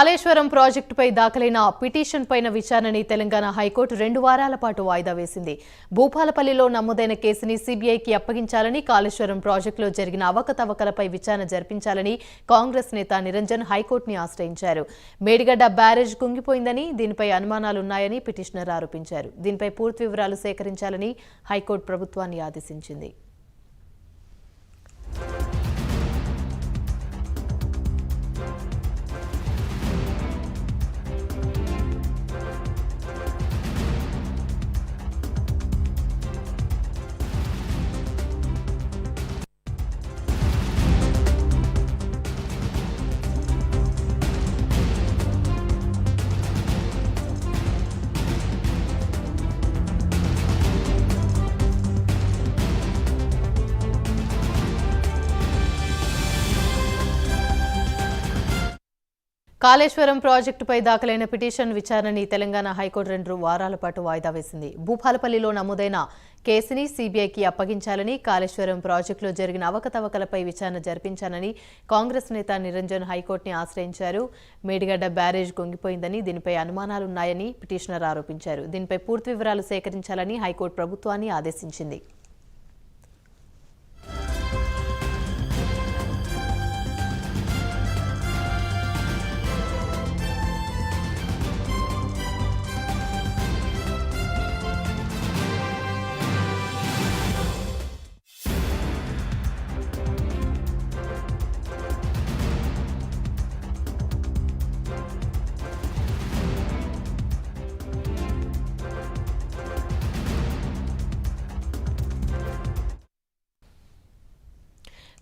కాళేశ్వరం ప్రాజెక్టుపై దాఖలైన పిటిషన్ పైన విచారణని తెలంగాణ హైకోర్టు రెండు వారాల పాటు వాయిదా వేసింది. భూపాలపల్లిలో నమోదైన కేసుని సీబీఐకి అప్పగించాలని కాళేశ్వరం ప్రాజెక్టులో జరిగిన అవకతవకలపై విచారణ జరిపించాలని కాంగ్రెస్ నేత నిరంజన్ హైకోర్టుని ఆశ్రయించారు. మేడిగడ్డ బ్యారేజ్ కుంగిపోయిందని దీనిపై అనుమానాలున్నాయని పిటిషనర్ ఆరోపించారు. దీనిపై పూర్తి వివరాలు సేకరించాలని హైకోర్టు ప్రభుత్వాన్ని ఆదేశించింది. కాళేశ్వరం ప్రాజెక్టుపై దాఖలైన పిటిషన్ విచారణని తెలంగాణ హైకోర్టు రెండు వారాల పాటు వాయిదా వేసింది. భూపాలపల్లిలో నమోదైన కేసుని సీబీఐకి అప్పగించాలని కాళేశ్వరం ప్రాజెక్టులో జరిగిన అవకతవకలపై విచారణ జరిపించాలని కాంగ్రెస్ నేత నిరంజన్ హైకోర్టుని ఆశ్రయించారు. మేడిగడ్డ బ్యారేజ్ గొంగిపోయిందని దీనిపై అనుమానాలున్నాయని పిటిషనర్ ఆరోపించారు. దీనిపై పూర్తి వివరాలు సేకరించాలని హైకోర్టు ప్రభుత్వాన్ని ఆదేశించింది.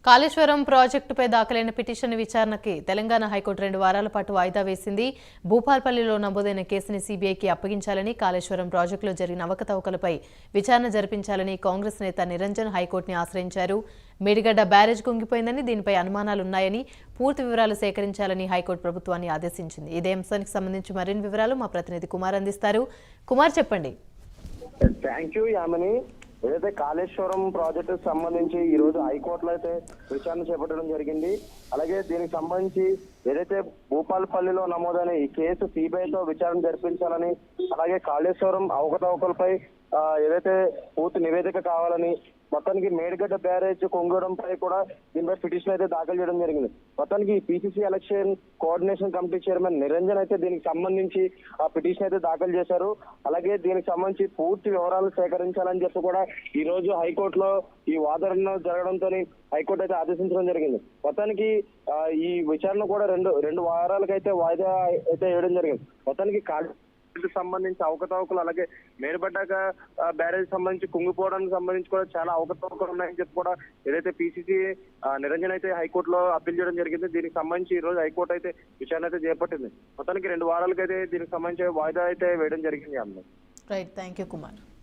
కాళేశ్వరం ప్రాజెక్టుపై దాఖలైన పిటిషన్ విచారణకి తెలంగాణ హైకోర్టు రెండు వారాల పాటు వాయిదా వేసింది. భూపాల్పల్లిలో నమోదైన కేసుని సీబీఐకి అప్పగించాలని కాళేశ్వరం ప్రాజెక్టులో జరిగిన అవకతవకలపై విచారణ జరిపించాలని కాంగ్రెస్ నేత నిరంజన్ హైకోర్టుని ఆశ్రయించారు. మేడిగడ్డ బ్యారేజ్ కుంగిపోయిందని దీనిపై అనుమానాలున్నాయని పూర్తి వివరాలు సేకరించాలని హైకోర్టు ప్రభుత్వాన్ని ఆదేశించింది. ఇదే అంశానికి సంబంధించి మరిన్ని వివరాలు మా ప్రతినిధి కుమార్ అందిస్తారు. కుమార్ చెప్పండి. Thank you Yamini. ఏదైతే కాళేశ్వరం ప్రాజెక్టు సంబంధించి ఈ రోజు హైకోర్టులో అయితే విచారణ చేపట్టడం జరిగింది. అలాగే దీనికి సంబంధించి ఏదైతే భూపాలపల్లిలో నమోదైన ఈ కేసు సిబిఐతో విచారణ జరిపించాలని అలాగే కాళేశ్వరం అవకతవకలపై ఏదైతే పూర్తి నివేదిక కావాలని మొత్తానికి మేడిగడ్డ బ్యారేజ్ కొంగడంపై కూడా దీనిపై పిటిషన్ అయితే దాఖలు చేయడం జరిగింది. మొత్తానికి PCC election coordination committee chairman Niranjan అయితే దీనికి సంబంధించి ఆ పిటిషన్ అయితే దాఖలు చేశారు. అలాగే దీనికి సంబంధించి పూర్తి వివరాలు సేకరించాలని చెప్పి కూడా ఈ రోజు హైకోర్టులో ఈ వాదన జరగడంతో హైకోర్టు అయితే ఆదేశించడం జరిగింది. మొత్తానికి ఈ విచారణ కూడా రెండు రెండు వారాలకైతే వాయిదా అయితే వేయడం జరిగింది. మొత్తానికి కాళీ సంబంధించి అవకతవకలు అలాగే మేరుబడ్డాక బ్యారేజ్ సంబంధించి కుంగిపోవడానికి సంబంధించి కూడా చాలా అవకతవకలు ఉన్నాయని చెప్పి కూడా ఏదైతే పిసిసి నిరంజన్ అయితే హైకోర్టులో అప్పీల్ చేయడం జరిగింది. దీనికి సంబంధించి ఈ రోజు హైకోర్టు అయితే విచారణ అయితే చేపట్టింది. మొత్తానికి రెండు వారాలకైతే దీనికి సంబంధించి వాయిదా అయితే వేయడం జరిగింది అందులో రైట్ థ్యాంక్ యూ కుమార్